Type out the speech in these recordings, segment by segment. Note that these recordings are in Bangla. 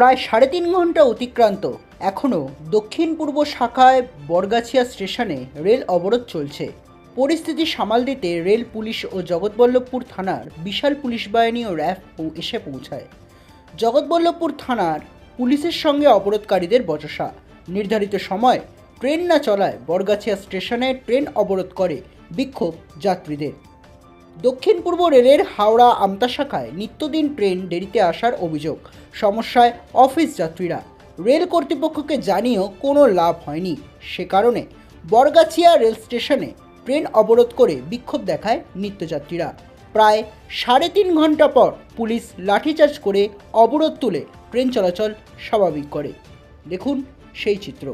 প্রায় সাড়ে তিন ঘণ্টা অতিক্রান্ত। এখনও দক্ষিণ পূর্ব শাখায় বরগাছিয়া স্টেশনে রেল অবরোধ চলছে। পরিস্থিতি সামাল দিতে রেল পুলিশ ও জগৎবল্লভপুর থানার বিশাল পুলিশ বাহিনী ও র্যাফ এসে পৌঁছায়। জগৎবল্লভপুর থানার পুলিশের সঙ্গে অবরোধকারীদের বচসা। নির্ধারিত সময় ট্রেন না চলায় বরগাছিয়া স্টেশনে ট্রেন অবরোধ করে বিক্ষোভ যাত্রীদের। দক্ষিণ পূর্ব রেলের হাওড়া আমতা শাখায় নিত্যদিন ট্রেন দেরিতে আসার অভিযোগ সমস্যায় অফিস যাত্রীরা রেল কর্তৃপক্ষকে জানিয়েও কোনো লাভ হয়নি সে কারণে বরগাছিয়া রেল স্টেশনে ট্রেন অবরোধ করে বিক্ষোভ দেখায় নিত্যযাত্রীরা প্রায় সাড়ে তিন ঘণ্টা পর পুলিশ লাঠিচার্জ করে অবরোধ তুলে ট্রেন চলাচল স্বাভাবিক করে দেখুন সেই চিত্র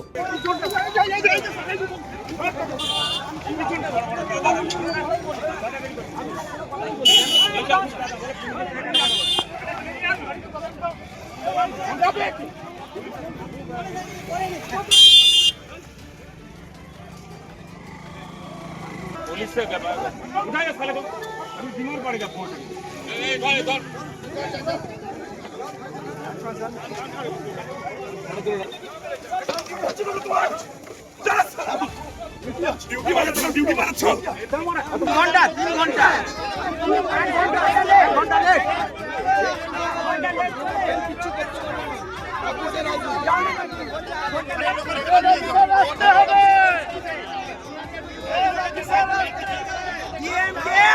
पुलिस से कर रहा है उठाएगा साले को अभी बीमार पड़ेगा पहुंच ডিউটি বাড়াচ্ছ ডিউটি বাড়াচ্ছ ঘন্টা তিন ঘন্টা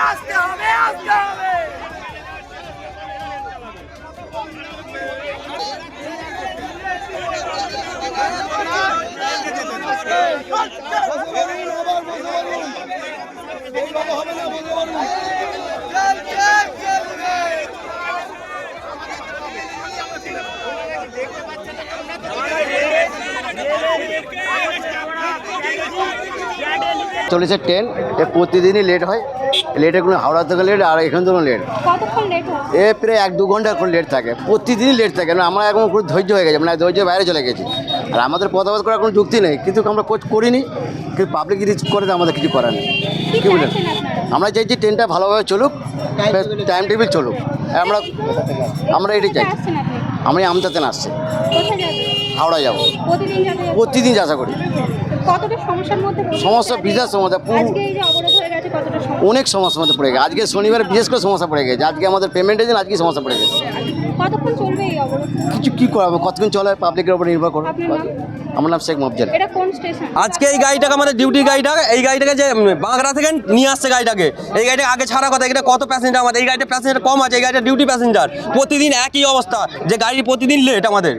আসতে হবে আসতে হবে হবে না চলেছে ট্রেন প্রতিদিনই লেট হয়। লেটে কোনো হাওড়া থেকে লেট আর এখান থেকেও লেট লেট এ প্রায় এক দু ঘণ্টা করে লেট থাকে। প্রতিদিনই লেট থাকে না আমরা এখন পুরো ধৈর্য হয়ে গেছে মানে ধৈর্য বাইরে চলে গেছি। আর আমাদের পদাবাদ করার কোনো যুক্তি নেই কিন্তু আমরা কোচ করিনি কিন্তু পাবলিক যদি করে তো আমাদের কিছু করার নেই। কী বলেন আমরা চাইছি ট্রেনটা ভালোভাবে চলুক টাইম টেবিল চলুক। আমরা আমরা এটাই চাই কোথায় আসছেন আপনি? আমি আমতাতে আসছি। হাওড়া যাব। প্রতিদিন যাতে করি। কতটা সমস্যার মধ্যে পড়েছেন? সমস্যা বিশাল সমস্যা পুরো আজকে এই যে অবরোধ হয়ে গেছে কতটা সমস্যা? অনেক সমস্যার মধ্যে পড়ে গেছে। আজকে শনিবার বিশেষ করে সমস্যা পড়ে গেছে। আজকে আমাদের পেমেন্টের জন্য আজকে সমস্যা পড়ে গেছে। কতক্ষণ চলবে এই অবরোধ? কিছু কী করাবো? কতক্ষণ চলে? পাবলিকের উপর নির্ভর করো? আমার নাম শেখ মফজল। এটা কোন স্টেশন আজকে এই গাড়িটাকে আমাদের ডিউটি গাড়িটা এই গাড়িটাকে যে বাঁকড়া থেকে নিয়ে আসছে গাড়িটাকে। এই গাড়িটা আগে ছাড়া কথা এটা কত প্যাসেঞ্জার আমাদের? এই গাড়িটা প্যাসেঞ্জার কম আছে এই গাড়িটা ডিউটি প্যাসেঞ্জার প্রতিদিন একই অবস্থা যে গাড়ি প্রতিদিন লেট আমাদের।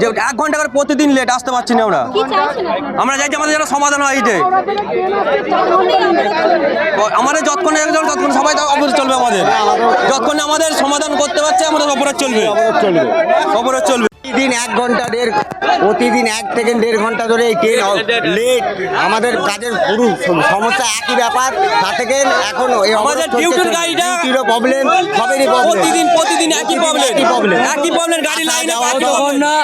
যে এক ঘণ্টা করে প্রতিদিন লেট আসতে পারছি না আমরা। আমরা চাইছি আমাদের যেন সমাধান হয় চলবে? আমাদের যতক্ষণ একজন ততক্ষণ সবাই তো অবরোধ চলবে আমাদের। যতক্ষণ না আমাদের সমাধান করতে পারছে আমাদের অবরোধ চলবে। অবরোধ চলবে। প্রতিদিন এক ঘণ্টা দেড় প্রতিদিন এক থেকে দেড় ঘণ্টা ধরে এই ট্রেন লেট আমাদের কাজের পুরো সমস্যা একই ব্যাপার তা থেকে এখন এই আমাদের ডিউটির গাড়িটা প্রবলেম সবেরই প্রবলেম প্রতিদিন প্রতিদিন একই প্রবলেম একই প্রবলেম গাড়ি লাইনে যতক্ষণ না